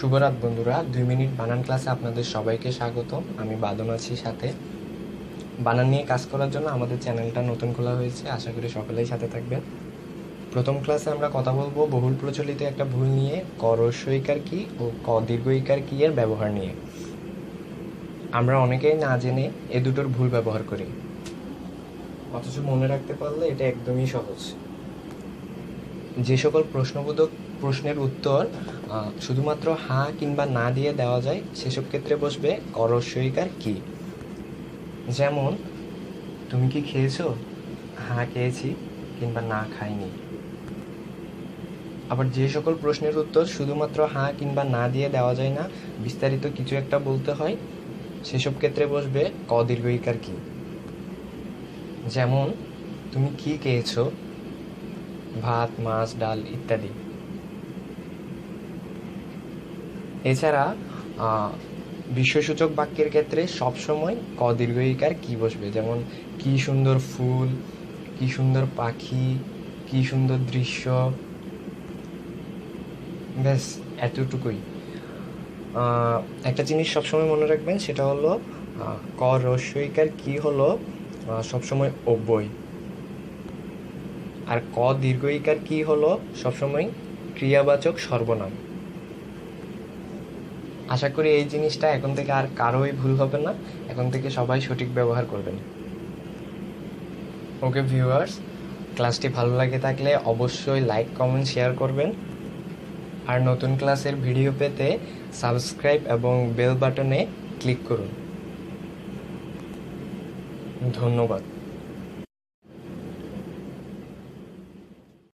শুভরাত বন্ধুরা। দুই মিনিট বানান ক্লাসে আপনাদের সবাইকে স্বাগত। আমি বাদন আছি সাথে। বানান নিয়ে কাজ করার জন্য আমাদের চ্যানেলটা নতুন খোলা হয়েছে। আশা করি সকলেই সাথে থাকবেন। প্রথম ক্লাসে আমরা কথা বলব বহুল প্রচলিত একটা ভুল নিয়ে, ক রস্যইকার কি ও ক দীর্ঘইকার কি এর ব্যবহার নিয়ে। আমরা অনেকেই না জেনে এ দুটোর ভুল ব্যবহার করি। অথচ মনে রাখতে পারলে এটা একদমই সহজ। যে সকল প্রশ্নবোধক প্রশ্নের উত্তর শুধুমাত্র হ্যাঁ কিংবা না দিয়ে দেওয়া যায়, সেসব ক্ষেত্রে বসবে করস্বইকার কি? যেমন, তুমি কি খেয়েছো? হ্যাঁ খেয়েছি কিংবা না, খাইনি। আবার যে সকল প্রশ্নের উত্তর শুধুমাত্র হ্যাঁ কিংবা না দিয়ে দেওয়া যায় না, বিস্তারিত কিছু একটা বলতে হয়, সেসব ক্ষেত্রে বসবে ক দীর্ঘইকার কি? যেমন, তুমি কি খেয়েছো? ভাত, মাছ, ডাল ইত্যাদি। এছাড়া বিশ্বসূচক বাক্যের ক্ষেত্রে সবসময় ক দীর্ঘইকার কি বসবে? যেমন, কি সুন্দর ফুল, কি সুন্দর পাখি, কি সুন্দর দৃশ্য। ব্যাস, এতটুকুই। একটা জিনিস সবসময় মনে রাখবেন, সেটা হলো ক রস্যইকার কি হলো? সবসময় অব্যয়। আর ক দীর্ঘইকার কি হলো? সবসময় ক্রিয়াবাচক সর্বনাম। আশা করি এই জিনিসটা এখন থেকে আর কারোই ভুল হবে না। এখন থেকে সবাই সঠিক ব্যবহার করবেন। ওকে ভিউয়ার্স ক্লাসটি ভালো লাগে থাকলে অবশ্যই লাইক কমেন্ট শেয়ার করবেন। আর নতুন ক্লাসের ভিডিও পেতে সাবস্ক্রাইব এবং বেল বাটনে ক্লিক করুন। ধন্যবাদ।